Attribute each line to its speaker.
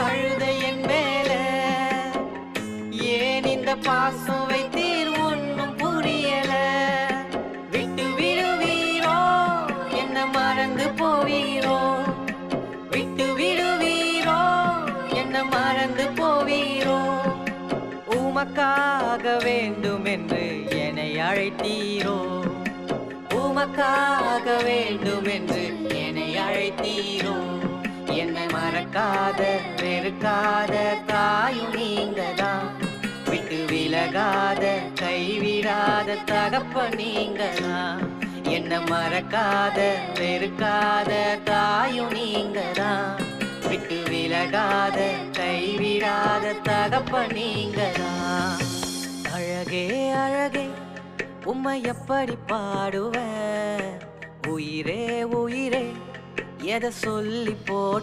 Speaker 1: கழுத என் மேல. ஏன் இந்த பாசம் வைத்தீர் ஒன்னும் புரியல? விட்டு விடுவீரோ? என்ன மறந்து போவீரோ? விட்டு விடுவீரோ? என்ன மறந்து போவீரோ? உமக்காக வேண்டும் என்று என்னை அழைத்தீரோ? உமக்காக வேண்டும் என்று என்னை அழைத்தீரோ? மறக்காத வெறுக்காத தாயும் நீங்கதான் விட்டு விலகாத கைவிடாத தகப்ப நீங்கதான் என்ன மறக்காத வெறுக்காத தாயும் நீங்கதான் விட்டு விலகாத கைவிடாத தகப்ப நீங்கதான் அழகே அழகே உம்மை எப்படி பாடுவேன் உயிரே உயிரே எதை சொல்லி போட்டு